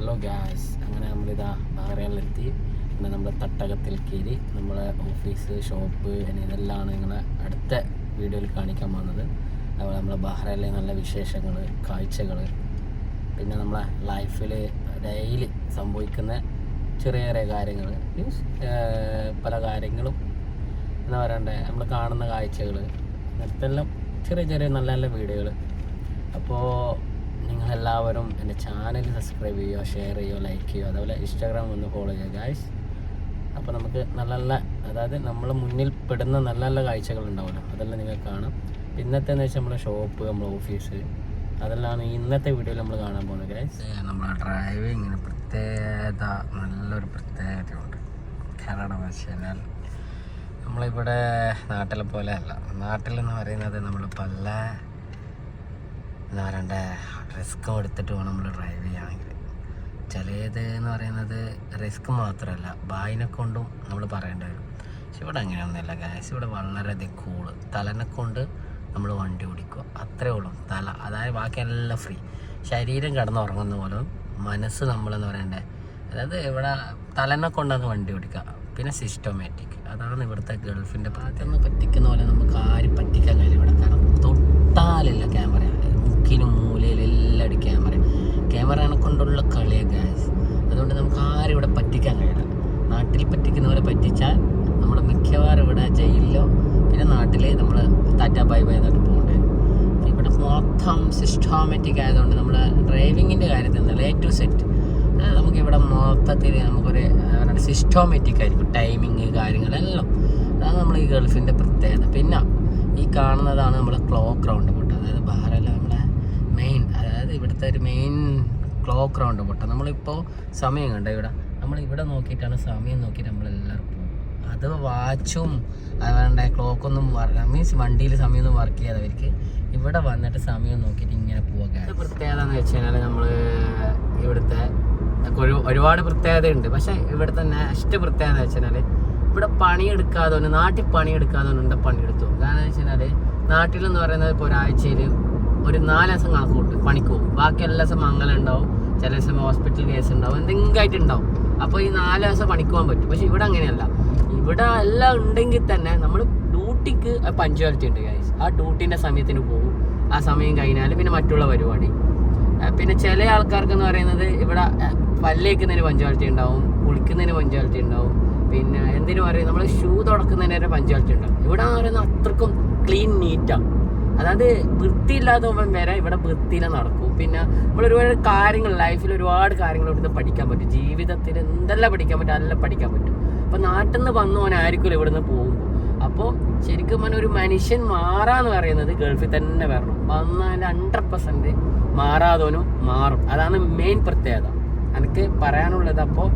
Hello gas അങ്ങനെ നമ്മളിതാ ബഹ്റൈനിലെത്തി പിന്നെ നമ്മൾ തട്ടകത്തിൽ കയറി നമ്മളെ ഓഫീസ് ഷോപ്പ് ഇതെല്ലാം നിങ്ങളെ അടുത്ത വീഡിയോയിൽ കാണിക്കാൻ പോകുന്നത്. അതുപോലെ നമ്മളെ ബഹ്റൈനിലെ നല്ല വിശേഷങ്ങൾ കാഴ്ചകൾ പിന്നെ നമ്മളെ ലൈഫിൽ ഡെയിലി സംഭവിക്കുന്ന ചെറിയ ചെറിയ കാര്യങ്ങൾ മീൻസ് പല കാര്യങ്ങളും. എന്താ പറയണ്ടേ? നമ്മൾ കാണുന്ന കാഴ്ചകൾ ഇതെല്ലാം ചെറിയ ചെറിയ നല്ല നല്ല വീഡിയോകൾ അപ്പോൾ നിങ്ങളെല്ലാവരും എന്റെ ചാനൽ സബ്സ്ക്രൈബ് ചെയ്യുക ഷെയർ ചെയ്യുക ലൈക്ക് ചെയ്യുക അതുപോലെ ഇൻസ്റ്റാഗ്രാം ഒന്ന് ഫോളോ ചെയ്യുക ഗായ്സ് അപ്പോൾ നമുക്ക് നല്ല നല്ല അതായത് നമ്മൾ മുന്നിൽ പെടുന്ന നല്ല നല്ല കാഴ്ചകൾ ഉണ്ടാവുമല്ലോ. അതെല്ലാം നിങ്ങൾക്ക് കാണാം. ഇന്നത്തെ എന്ന് വെച്ചാൽ നമ്മുടെ ഷോപ്പ് നമ്മുടെ ഓഫീസ് അതെല്ലാം ഇന്നത്തെ വീഡിയോയിൽ നമ്മൾ കാണാൻ പോകുന്നത് ഗൈസ് നമ്മുടെ ഡ്രൈവിങ്ങിന് പ്രത്യേകത നല്ലൊരു പ്രത്യേകതയുണ്ട്. കാരണം വെച്ചാൽ നമ്മളിവിടെ നാട്ടിലെ പോലെ അല്ല. നാട്ടിലെന്ന് പറയുന്നത് നമ്മൾ പല എന്താ പറയണ്ടേ? റിസ്ക് എടുത്തിട്ട് വേണം നമ്മൾ ഡ്രൈവ് ചെയ്യുകയാണെങ്കിൽ ചിലത് എന്ന് പറയുന്നത് റിസ്ക് മാത്രമല്ല ബായിനെ കൊണ്ടും നമ്മൾ പറയേണ്ടി വരും. പക്ഷെ ഇവിടെ അങ്ങനെയൊന്നുമില്ല ഗ്യാസ് ഇവിടെ വളരെയധികം കൂൾ തലനെ കൊണ്ട് നമ്മൾ വണ്ടി ഓടിക്കുക. അത്രേ ഉള്ളൂ. തല അതായത് ബാക്കിയെല്ലാം ഫ്രീ ശരീരം കിടന്നുറങ്ങുന്ന പോലെ മനസ്സ് നമ്മളെന്ന് പറയണ്ടേ? അതായത് ഇവിടെ തലനെ കൊണ്ടാണ് വണ്ടി ഓടിക്കുക. പിന്നെ സിസ്റ്റമാറ്റിക് അതാണ് ഇവിടുത്തെ ഗൾഫിന്റെ പാത്തൊന്ന് പറ്റിക്കുന്ന പോലെ നമുക്ക് ആരും പറ്റിക്കാൻ കഴിയില്ല ഇവിടെ. കാരണം തൊട്ടാലില്ല ക്യാമറ. മുക്കിനും മൂലയിലെല്ലാം ക്യാമറ ക്യാമറനെ കൊണ്ടുള്ള കളിയെ ഗ്യാസ് അതുകൊണ്ട് നമുക്ക് ആരും ഇവിടെ പറ്റിക്കാൻ കഴിയില്ല. നാട്ടിൽ പറ്റിക്കുന്നവരെ പറ്റിച്ചാൽ നമ്മൾ മിക്കവാറും ഇവിടെ ജയിലിലോ പിന്നെ നാട്ടിൽ നമ്മൾ ടാറ്റ ബൈ ബൈ എന്നിട്ട് പോകേണ്ടി. ഇവിടെ മൊത്തം സിസ്റ്റമാറ്റിക് ആയതുകൊണ്ട് നമ്മൾ ഡ്രൈവിങ്ങിന്റെ കാര്യത്തിൽ നിന്നല്ല എ ടു സെറ്റ് നമുക്കിവിടെ മൊത്തത്തിൽ നമുക്കൊരു സിസ്റ്റോമാറ്റിക് ആയിരിക്കും. ടൈമിങ് കാര്യങ്ങളെല്ലാം. അതാണ് നമ്മൾ ഈ ഗൾഫിന്റെ പ്രത്യേകത. പിന്നെ ഈ കാണുന്നതാണ് നമ്മൾ ക്ലോക്ക് റൗണ്ട് പൊട്ട് അതായത് നമ്മളെ മെയിൻ അതായത് ഇവിടുത്തെ ഒരു മെയിൻ ക്ലോക്ക് റൗണ്ട് പൊട്ട. നമ്മളിപ്പോൾ സമയം കണ്ടോ ഇവിടെ? നമ്മൾ ഇവിടെ നോക്കിയിട്ടാണ് സമയം നോക്കിയിട്ട് നമ്മളെല്ലാവരും പോകും അത് വാച്ചും അതുകൊണ്ട് ക്ലോക്കൊന്നും വർക്ക് മീൻസ് വണ്ടിയിൽ സമയമൊന്നും വർക്ക് ചെയ്യാത്തവർക്ക് ഇവിടെ വന്നിട്ട് സമയം നോക്കിയിട്ട് ഇങ്ങനെ പോവുക പ്രത്യേകത എന്ന് വെച്ച് കഴിഞ്ഞാൽ നമ്മൾ ഇവിടുത്തെ ഒരു ഒരുപാട് പ്രത്യേകതയുണ്ട്. പക്ഷേ ഇവിടുത്തെ നെക്സ്റ്റ് പ്രത്യേകത എന്ന് വെച്ചാൽ ഇവിടെ പണിയെടുക്കാതെ നാട്ടിൽ പണിയെടുക്കാതെ ഉണ്ട് പണിയെടുത്തു? കാരണം വെച്ച് കഴിഞ്ഞാൽ നാട്ടിലെന്ന് പറയുന്നത് ഇപ്പോൾ ഒരാഴ്ചയിൽ ഒരു നാല് ദിവസം കണക്ക് കൂട്ടും പണിക്ക് പോകും ബാക്കി എല്ലാ ദിവസം മംഗലം ഉണ്ടാവും ചില ദിവസം ഹോസ്പിറ്റൽ കേസ് ഉണ്ടാവും എന്തെങ്കിലും ആയിട്ട് ഉണ്ടാവും. അപ്പോൾ ഈ നാല് ദിവസം പണിക്ക് പോകാൻ പറ്റും. പക്ഷെ ഇവിടെ അങ്ങനെയല്ല. ഇവിടെ എല്ലാം ഉണ്ടെങ്കിൽ തന്നെ നമ്മൾ ഡ്യൂട്ടിക്ക് പഞ്ച്വാലിറ്റി ഉണ്ട് ഗൈസ് ആ ഡ്യൂട്ടീന്റെ സമയത്തിന് പോകും. ആ സമയം കഴിഞ്ഞാൽ പിന്നെ മറ്റുള്ള പരിപാടി. പിന്നെ ചില ആൾക്കാർക്ക് എന്ന് പറയുന്നത് ഇവിടെ പല്ലേക്കുന്നതിന് പഞ്ച്വാലിറ്റി ഉണ്ടാവും കുളിക്കുന്നതിന് പഞ്ച്വാലിറ്റി ഉണ്ടാവും. പിന്നെ എന്തിനു പറയും നമ്മൾ ഷൂ തുടക്കുന്നതിന് വരെ പഞ്ച്വാലിറ്റി ഉണ്ടാവും. ഇവിടെ പറയുന്നത് അത്രക്കും ക്ലീൻ നീറ്റാണ് അതായത് വൃത്തിയില്ലാത്തവൻ വരെ ഇവിടെ വൃത്തിയിൽ നടക്കും. പിന്നെ നമ്മൾ ഒരുപാട് കാര്യങ്ങൾ ലൈഫിൽ ഒരുപാട് കാര്യങ്ങൾ ഇവിടുന്ന് പഠിക്കാൻ പറ്റും. ജീവിതത്തിൽ എന്തെല്ലാം പഠിക്കാൻ പറ്റും അതെല്ലാം പഠിക്കാൻ പറ്റും. അപ്പോൾ നാട്ടിൽ നിന്ന് വന്നവനായിരിക്കും ഇവിടുന്ന് പോകുമ്പോൾ അപ്പോൾ ശരിക്കും പറഞ്ഞാൽ ഒരു മനുഷ്യൻ മാറാന്ന് പറയുന്നത് ഗൾഫിൽ തന്നെ വരണം. വന്നാൽ ഹൺഡ്രഡ് പെർസെന്റ് മാറാതവനും മാറും. അതാണ് മെയിൻ പ്രത്യേകത. എനിക്ക് പറയാനുള്ളത് അപ്പോൾ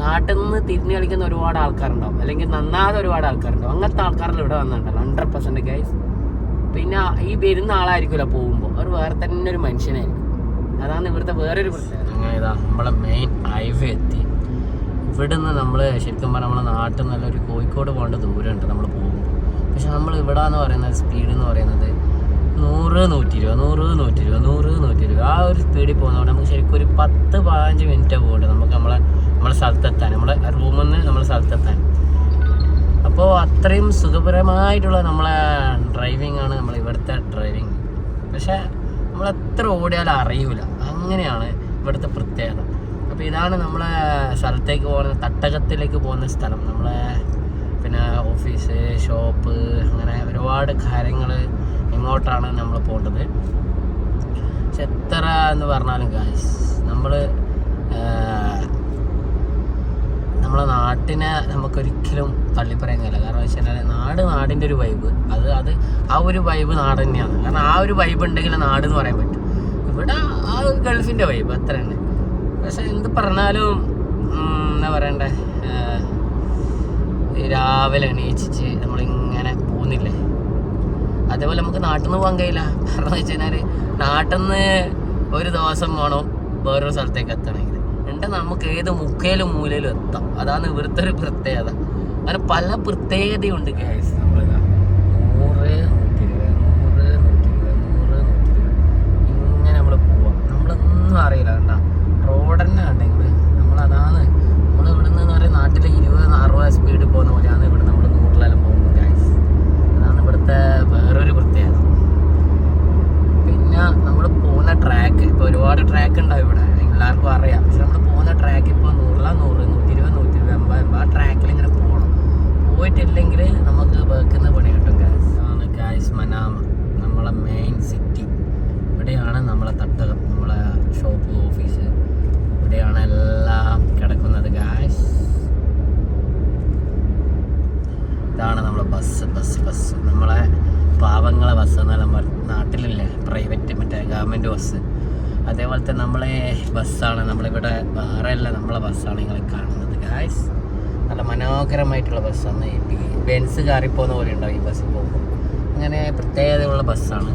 നാട്ടിൽ നിന്ന് തിരിഞ്ഞു കളിക്കുന്ന ഒരുപാട് ആൾക്കാരുണ്ടാവും. അല്ലെങ്കിൽ നന്നാതെ ഒരുപാട് ആൾക്കാരുണ്ടാവും. അങ്ങനത്തെ ആൾക്കാരെല്ലാം ഇവിടെ വന്നിട്ടുണ്ടല്ലോ. ഹൺഡ്രഡ് പെർസെന്റ് ഗൈസ് പിന്നെ ഈ വരുന്ന ആളായിരിക്കുമല്ലോ പോകുമ്പോൾ അവർ വേറെ തന്നെ ഒരു മനുഷ്യനായിരിക്കും. അതാണ് ഇവിടുത്തെ വേറൊരു പ്രശ്നം നമ്മളെ മെയിൻ ഹൈവേ എത്തി. ഇവിടുന്ന് നമ്മൾ ശരിക്കും പറഞ്ഞാൽ നമ്മളെ നാട്ടിൽ നിന്നല്ല ഒരു കോഴിക്കോട് പോകേണ്ട ദൂരമുണ്ട് നമ്മൾ പോകുമ്പോൾ പക്ഷെ നമ്മൾ ഇവിടെ എന്ന് പറയുന്നത് സ്പീഡ് എന്ന് പറയുന്നത് നൂറ് നൂറ്റി ഇരുപത് നൂറ് നൂറ്റി ഇരുപത് നൂറ് നൂറ്റി ഇരുപത് ആ ഒരു സ്പീഡിൽ പോകുന്നതുകൊണ്ട് നമുക്ക് ശരിക്കും ഒരു പത്ത് പതിനഞ്ച് മിനിറ്റ് പോകേണ്ടത് നമുക്ക് നമ്മളെ നമ്മളെ സ്ഥലത്തെത്താൻ നമ്മളെ റൂമിൽ നിന്ന് നമ്മളെ സ്ഥലത്തെത്താൻ. അപ്പോൾ അത്രയും സുഖപരമായിട്ടുള്ള നമ്മളെ ഡ്രൈവിംഗ് ആണ് നമ്മൾ ഇവിടുത്തെ ഡ്രൈവിംഗ് പക്ഷേ നമ്മൾ എത്ര ഓടിയാലും അറിയൂല. അങ്ങനെയാണ് ഇവിടുത്തെ പ്രത്യേകത. അപ്പോൾ ഇതാണ് നമ്മളെ സ്ഥലത്തേക്ക് പോകുന്ന തട്ടകത്തിലേക്ക് പോകുന്ന സ്ഥലം. നമ്മളെ പിന്നെ ഓഫീസ് ഷോപ്പ് അങ്ങനെ ഒരുപാട് കാര്യങ്ങൾ ഇങ്ങോട്ടാണ് നമ്മൾ പോകേണ്ടത് പക്ഷെ എത്ര എന്ന് പറഞ്ഞാലും കാശ് നമ്മൾ നമ്മളെ നാട്ടിനെ നമുക്കൊരിക്കലും തള്ളിപ്പറയാൻ കഴിയില്ല. കാരണം വെച്ച് കഴിഞ്ഞാൽ നാട് നാടിന്റെ ഒരു വൈബ് അത് അത് ആ ഒരു വൈബ് നാട് തന്നെയാണ്. കാരണം ആ ഒരു വൈബ് ഉണ്ടെങ്കിൽ നാട് എന്ന് പറയാൻ പറ്റും. ഇവിടെ ആ ഗൾഫിന്റെ വൈബ് അത്ര തന്നെ. പക്ഷെ എന്ത് പറഞ്ഞാലും എന്താ പറയണ്ടേ? രാവിലെ എണീച്ചിച്ച് നമ്മളിങ്ങനെ പോകുന്നില്ലേ? അതേപോലെ നമുക്ക് നാട്ടിൽ നിന്ന് പോകാൻ കഴിയില്ല. കാരണം വെച്ച് കഴിഞ്ഞാൽ നാട്ടിൽ നിന്ന് ഒരു ദിവസം വേണം വേറൊരു സ്ഥലത്തേക്ക് എത്തണമെങ്കിൽ. ഉണ്ട് നമുക്ക് ഏത് മുക്കയിലും മൂലയിലും എത്താം. അതാണ് ഇവിടുത്തെ ഒരു പ്രത്യേകത. അങ്ങനെ പല പ്രത്യേകതയുണ്ട് ഗ്യാസ് നൂറ് ഇങ്ങനെ നമ്മൾ പോവാം. നമ്മളൊന്നും അറിയില്ല കണ്ട റോഡ് തന്നെ കണ്ടെങ്കിൽ നമ്മളതാണ് നമ്മൾ ഇവിടുന്ന് എന്ന് പറയുന്ന നാട്ടിൽ ഇരുപത് അറുപത് സ്പീഡിൽ പോകുന്ന പോലെയാണ് ഇവിടെ നമ്മൾ നൂറിലെല്ലാം പോകുന്നത് ഗൈസ് അതാണ് ഇവിടുത്തെ വേറൊരു പ്രത്യേകത പിന്നെ നമ്മൾ പോകുന്ന ട്രാക്ക് ഇപ്പോൾ ഒരുപാട് ട്രാക്ക് ഉണ്ടാവും ഇവിടെ എല്ലാവർക്കും അറിയാം പക്ഷെ നമ്മൾ പോകുന്ന ട്രാക്ക് ഇപ്പോൾ നൂറില നൂറ് നൂറ്റി ഇരുപത് നൂറ്റി ഇരുപത് എൺപത് എൺപത് ആ ട്രാക്കിൽ ഇങ്ങനെ പോകണം പോയിട്ടില്ലെങ്കിൽ നമുക്ക് വേക്കുന്ന പണി കിട്ടും ഗായ്സ് ആണ് ഗായ്സ് മനാമ. നമ്മളെ മെയിൻ സിറ്റി ഇവിടെയാണ് നമ്മളെ തട്ടകം നമ്മളെ ഷോപ്പ് ഓഫീസ് ഇവിടെയാണ് എല്ലാം കിടക്കുന്നത് ഗായ്സ് ഇതാണ് നമ്മളെ ബസ് ബസ് ബസ് നമ്മളെ പാവങ്ങളെ ബസ് എന്നാലും നാട്ടിലില്ലേ? പ്രൈവറ്റ് മറ്റേ ഗവൺമെന്റ് ബസ് അതേപോലത്തെ നമ്മളെ ബസ്സാണ് നമ്മളിവിടെ വേറെ അല്ല നമ്മളെ ബസ്സാണ് നിങ്ങൾ കാണുന്നത് ഗായ്സ് നല്ല മനോഹരമായിട്ടുള്ള ബസ്സാണ്. ഈ ബെൻസ് കയറിപ്പോകുന്ന പോലെ ഉണ്ടാവും ഈ ബസ്സിൽ പോകുമ്പോൾ അങ്ങനെ പ്രത്യേകതയുള്ള ബസ്സാണ്.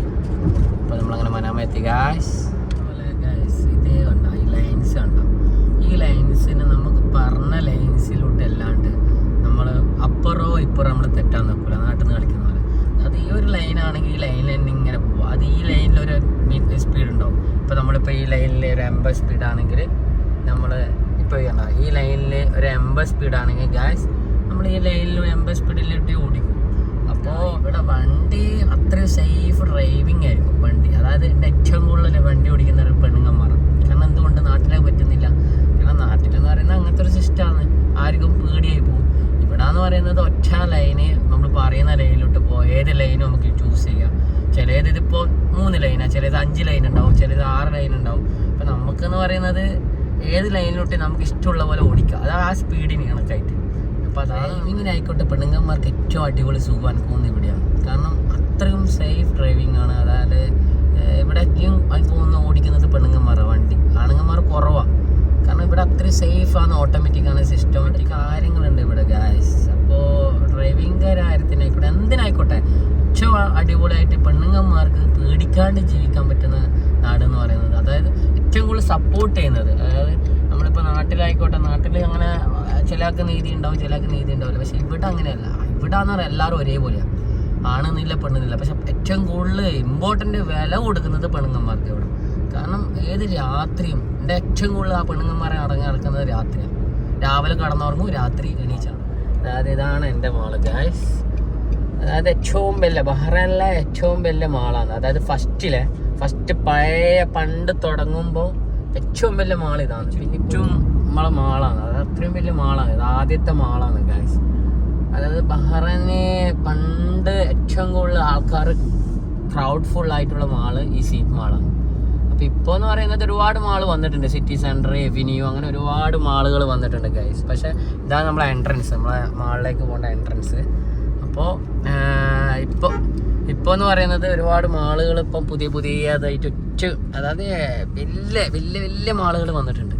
അപ്പോൾ നമ്മളങ്ങനെ മനോമയത്തി ഗായ്സ് അതുപോലെ ഗായ്സ് ഇതേ ഉണ്ടാവും ഈ ലൈൻസ് ഉണ്ടാവും ഈ ലൈൻസിന് നമുക്ക് പറഞ്ഞ ലൈൻസിലോട്ട് അല്ലാണ്ട് നമ്മൾ അപ്പുറോ ഇപ്പുറോ നമ്മൾ തെറ്റാൻ നോക്കില്ല നാട്ടിൽ നിന്ന് കളിക്കുന്ന പോലെ. അത് ഈ ഒരു ലൈനാണെങ്കിൽ ഈ ലൈനിൽ തന്നെ ഇങ്ങനെ പോകും അത് ഈ ലൈനിൽ ഒരു സ്പീഡ് ഉണ്ടാവും. ഇപ്പോൾ നമ്മളിപ്പോൾ ഈ ലൈനിൽ ഒരു എൺപത് സ്പീഡാണെങ്കിൽ നമ്മൾ ഇപ്പോൾ ഈ ലൈനിൽ ഒരു എൺപത് സ്പീഡാണെങ്കിൽ ഗ്യാസ് നമ്മൾ ഈ ലൈനിലും എൺപത് സ്പീഡിലിട്ട് ഓടിക്കും. അപ്പോൾ ഇവിടെ വണ്ടി അത്രയും സേഫ് ഡ്രൈവിംഗ് ആയിരിക്കും വണ്ടി. അതായത് ഏറ്റവും കൂടുതൽ വണ്ടി ഓടിക്കുന്ന ഒരു പെണ്ണുങ്ങന്മാർ. കാരണം എന്തുകൊണ്ട് നാട്ടിലേക്ക് പറ്റുന്നില്ല? കാരണം നാട്ടിലെന്ന് പറയുന്നത് അങ്ങനത്തെ ഒരു സിസ്റ്റമാണ് ആർക്കും പേടിയായി പോകും. ഇവിടെ എന്ന് പറയുന്നത് ഒറ്റ ലൈന് നമ്മൾ പറയുന്ന ലൈനിലോട്ട് പോകും ഏത് ലൈനും നമുക്ക് ചൂസ് ചെയ്യാം. ചിലത് ഇതിപ്പോൾ മൂന്ന് ലൈനാണ് ചിലത് അഞ്ച് ലൈൻ ഉണ്ടാവും ചിലത് ആറ് ലൈൻ ഉണ്ടാവും അപ്പം നമുക്കെന്ന് പറയുന്നത് ഏത് ലൈനിലോട്ട് നമുക്ക് ഇഷ്ടമുള്ള പോലെ ഓടിക്കാം. അത് ആ സ്പീഡിന് കണക്കായിട്ട്. അപ്പോൾ അതാണ് ഇങ്ങനെ ആയിക്കോട്ടെ. പെണ്ണുങ്ങന്മാർക്ക് ഏറ്റവും അടിപൊളി സുഖം അനുഭവം ഇവിടെയാണ്. കാരണം അത്രയും സേഫ് ഡ്രൈവിംഗ് ആണ്. അതായത് ഇവിടെ തോന്നുന്നു ഓടിക്കുന്നത് പെണ്ണുങ്ങന്മാരാണ് വണ്ടി ആണുങ്ങന്മാർ കുറവാണ് കാരണം ഇവിടെ അത്രയും സേഫ് ആണ്. ഓട്ടോമാറ്റിക് ആണ്. സിസ്റ്റമാറ്റിക് കാര്യങ്ങളുണ്ട് ഇവിടെ ഗ്യാസ് അപ്പോൾ ഡ്രൈവിംഗ് കാര്യത്തിനായിക്കോട്ടെ. എന്തിനായിക്കോട്ടെ? ഏറ്റവും അടിപൊളിയായിട്ട് പെണ്ണുങ്ങന്മാർക്ക് പേടിക്കാണ്ട് ജീവിക്കാൻ പറ്റുന്ന നാട് എന്ന് പറയുന്നത്. അതായത് ഏറ്റവും കൂടുതൽ സപ്പോർട്ട് ചെയ്യുന്നത്. അതായത് നമ്മളിപ്പോൾ നാട്ടിലായിക്കോട്ടെ നാട്ടിൽ അങ്ങനെ ചിലർക്ക് നീതി ഉണ്ടാവും ചിലർക്ക് നീതി ഉണ്ടാവില്ല. പക്ഷെ ഇവിടെ അങ്ങനെയല്ല. ഇവിടെ എന്ന് പറഞ്ഞാൽ എല്ലാവരും ഒരേപോലെയാണ് ആണെന്നില്ല പെണ്ണെന്നില്ല. പക്ഷെ ഏറ്റവും കൂടുതൽ ഇമ്പോർട്ടന്റ് വില കൊടുക്കുന്നത് പെണ്ണുങ്ങന്മാർക്ക് ഇവിടെ. കാരണം ഏത് രാത്രിയും എന്റെ ഏറ്റവും കൂടുതൽ ആ പെണ്ണുങ്ങന്മാരെ അടങ്ങി നടക്കുന്നത് രാത്രിയാണ് രാവിലെ കടന്നുറങ്ങും രാത്രി എണീച്ചാണ്. അതായത് ഇതാണ് എന്റെ മോൾ ഗായ്സ് അതായത് ഏറ്റവും വലിയ ബഹ്റൈനിലെ ഏറ്റവും വലിയ മാളാണ്. അതായത് ഫസ്റ്റിലെ ഫസ്റ്റ് പഴയ പണ്ട് തുടങ്ങുമ്പോൾ ഏറ്റവും വലിയ മാൾ ഇതാണ്. ഏറ്റവും നമ്മളെ മാളാണ്. അത് അത്രയും വലിയ മാളാണ്. ഇത് ആദ്യത്തെ മാളാണ് ഗായ്സ് അതായത് ബഹ്റൈന് പണ്ട് ഏറ്റവും കൂടുതൽ ആൾക്കാർ ക്രൗഡ് ഫുൾ ആയിട്ടുള്ള മാൾ ഈ സീറ്റ് മാളാണ്. അപ്പോൾ ഇപ്പോൾ എന്ന് പറയുന്നത് ഒരുപാട് മാൾ വന്നിട്ടുണ്ട്. സിറ്റി സെന്റർ എവന്യൂ അങ്ങനെ ഒരുപാട് മാളുകൾ വന്നിട്ടുണ്ട് ഗൈസ് പക്ഷേ ഇതാണ് നമ്മളെ എൻട്രൻസ് നമ്മളെ മാളിലേക്ക് പോകേണ്ട എൻട്രൻസ് അപ്പോൾ ഇപ്പോൾ ഇപ്പോൾ എന്ന് പറയുന്നത് ഒരുപാട് മാളുകൾ ഇപ്പം പുതിയ പുതിയതായിട്ട് ഒറ്റ അതായത് വലിയ വലിയ വലിയ മാളുകൾ വന്നിട്ടുണ്ട്.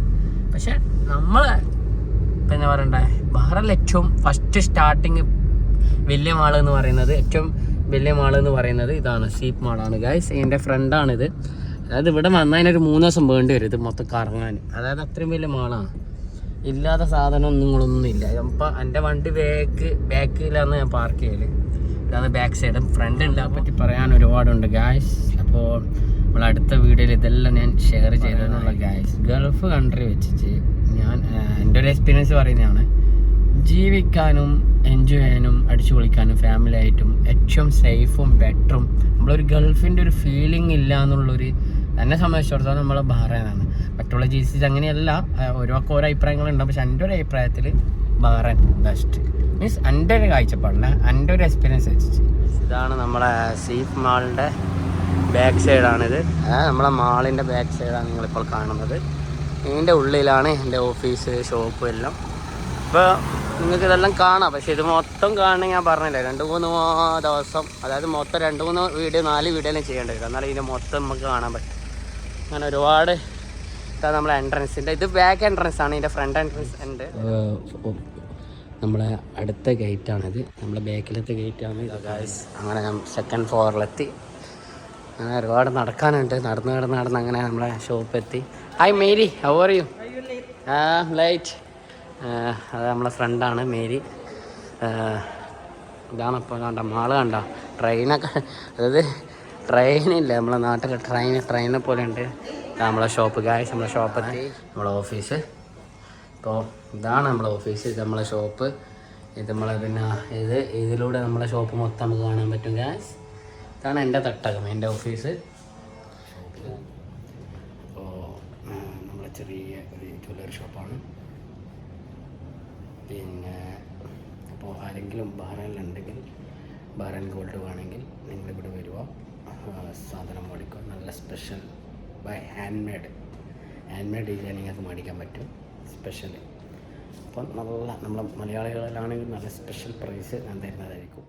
പക്ഷെ നമ്മൾ പിന്നെ പറയണ്ടേ? ബഹ്റൽ ഏറ്റവും ഫസ്റ്റ് സ്റ്റാർട്ടിങ് വലിയ മാൾ എന്ന് പറയുന്നത് ഏറ്റവും വലിയ മാൾ എന്ന് പറയുന്നത് ഇതാണ്. സീപ്പ് മാളാണ്. ഗൈസ് എന്റെ ഫ്രണ്ടാണിത് അതായത് ഇവിടെ വന്നതിനൊരു മൂന്ന് ദിവസം വേണ്ടി വരും ഇത് മൊത്തം കറങ്ങാൻ. അതായത് അത്രയും വലിയ മാളാണ് ഇല്ലാത്ത സാധനം നിങ്ങളൊന്നും ഇല്ല. അപ്പം എന്റെ വണ്ടി ബാക്ക് ബാക്കിലാണ് ഞാൻ പാർക്ക് ചെയ്യൽ. ഇതാണ് ബാക്ക് സൈഡും ഫ്രണ്ട് ഉണ്ട് അതിനെ പറ്റി പറയാൻ ഒരുപാടുണ്ട് ഗായ്സ് അപ്പോൾ നമ്മൾ അടുത്ത വീഡിയോയിൽ ഇതെല്ലാം ഞാൻ ഷെയർ ചെയ്തതെന്നുള്ള ഗായ്സ് ഗൾഫ് കൺട്രി വെച്ചിട്ട് ഞാൻ എന്റെ ഒരു എക്സ്പീരിയൻസ് പറയുന്നതാണ്. ജീവിക്കാനും എൻജോയ് ചെയ്യാനും അടിച്ചു പൊളിക്കാനും ഫാമിലി ആയിട്ടും ഏറ്റവും സേഫും ബെറ്ററും നമ്മളൊരു ഗൾഫിന്റെ ഒരു ഫീലിംഗ് ഇല്ല എന്നുള്ളൊരു എന്നെ സംബന്ധിച്ചിടത്തോളം നമ്മൾ ബഹ്റൈനാണ് മറ്റുള്ള ജി സി അങ്ങനെയല്ല ഓരോക്കെ ഓരോ അഭിപ്രായങ്ങളുണ്ടാവും പക്ഷെ എന്റെ ഒരു അഭിപ്രായത്തിൽ ബഹ്റൈൻ ബെസ്റ്റ് മീൻസ് എന്റെ ഒരു എന്റെ ഒരു എക്സ്പീരിയൻസ് വെച്ചിട്ട്. ഇതാണ് നമ്മളെ സീഫ് മാളിന്റെ ബാക്ക് സൈഡാണിത് നമ്മളെ മാളിന്റെ ബാക്ക് സൈഡാണ് നിങ്ങളിപ്പോൾ കാണുന്നത്. ഇതിന്റെ ഉള്ളിലാണ് എന്റെ ഓഫീസ് ഷോപ്പ് എല്ലാം. ഇപ്പോൾ നിങ്ങൾക്ക് ഇതെല്ലാം കാണാം. പക്ഷേ ഇത് മൊത്തം കാണണമെങ്കിൽ ഞാൻ പറഞ്ഞില്ല? രണ്ട് മൂന്ന് ദിവസം അതായത് മൊത്തം രണ്ട് മൂന്ന് വീഡിയോ നാല് വീഡിയോ എല്ലാം ചെയ്യേണ്ടി വരും. എന്നാലും ഇതിന്റെ മൊത്തം നമുക്ക് കാണാൻ പറ്റും. അങ്ങനെ ഒരുപാട് ഇതാ നമ്മളെ എൻട്രൻസിന്റെ ഇത് ബാക്ക് എൻട്രൻസ് ആണ് ഇതിന്റെ ഫ്രണ്ട് എൻട്രൻസ് ഉണ്ട്. നമ്മളെ അടുത്ത ഗേറ്റ് ആണിത്. നമ്മളെ ബാക്കിലത്തെ ഗേറ്റ് ആണ്. അങ്ങനെ ഞാൻ സെക്കൻഡ് ഫ്ലോറിലെത്തി അങ്ങനെ ഒരുപാട് നടക്കാനുണ്ട്. നടന്ന് നടന്ന് നടന്ന് അങ്ങനെ നമ്മളെ ഷോപ്പ് എത്തി. Hi Mary. How are you alright അത് നമ്മളെ ഫ്രണ്ടാണ് മേരി. ഇതാണ് ഇപ്പോൾ കണ്ട മാൾ കണ്ട. ട്രെയിനൊക്കെ അതായത് ട്രെയിനില്ല നമ്മളെ നാട്ടിലെ ട്രെയിൻ ട്രെയിനെ പോലെ ഉണ്ട്. നമ്മളെ ഷോപ്പ് ഗായ്സ് നമ്മളെ ഷോപ്പ് എത്തി നമ്മളെ ഓഫീസ് അപ്പോൾ ഇതാണ് നമ്മളെ ഓഫീസ് ഇത് നമ്മളെ ഷോപ്പ് ഇത് നമ്മളെ പിന്നെ ഇത് ഇതിലൂടെ നമ്മളെ ഷോപ്പ് മൊത്തം നമുക്ക് കാണാൻ പറ്റും ഗായ്സ് ഇതാണ് എന്റെ തട്ടകം എന്റെ ഓഫീസ് അപ്പോൾ നമ്മളെ ചെറിയ ഒരു ജ്വല്ലറി ഷോപ്പാണ് പിന്നെ അപ്പോൾ ആരെങ്കിലും ബഹ്റൈനിലുണ്ടെങ്കിൽ ബാറൻ ഗോൾഡ് വേണമെങ്കിൽ നിങ്ങളിവിടെ വരിക സാധനം മേടിക്കുക. നല്ല special by hand made hand made designing ഒക്കെ മേടിക്കാൻ പറ്റും സ്പെഷ്യൽ അപ്പം നല്ല നമ്മളെ മലയാളികളിലാണെങ്കിൽ നല്ല സ്പെഷ്യൽ പ്രൈസ് ഞാൻ തരുന്നതായിരിക്കും.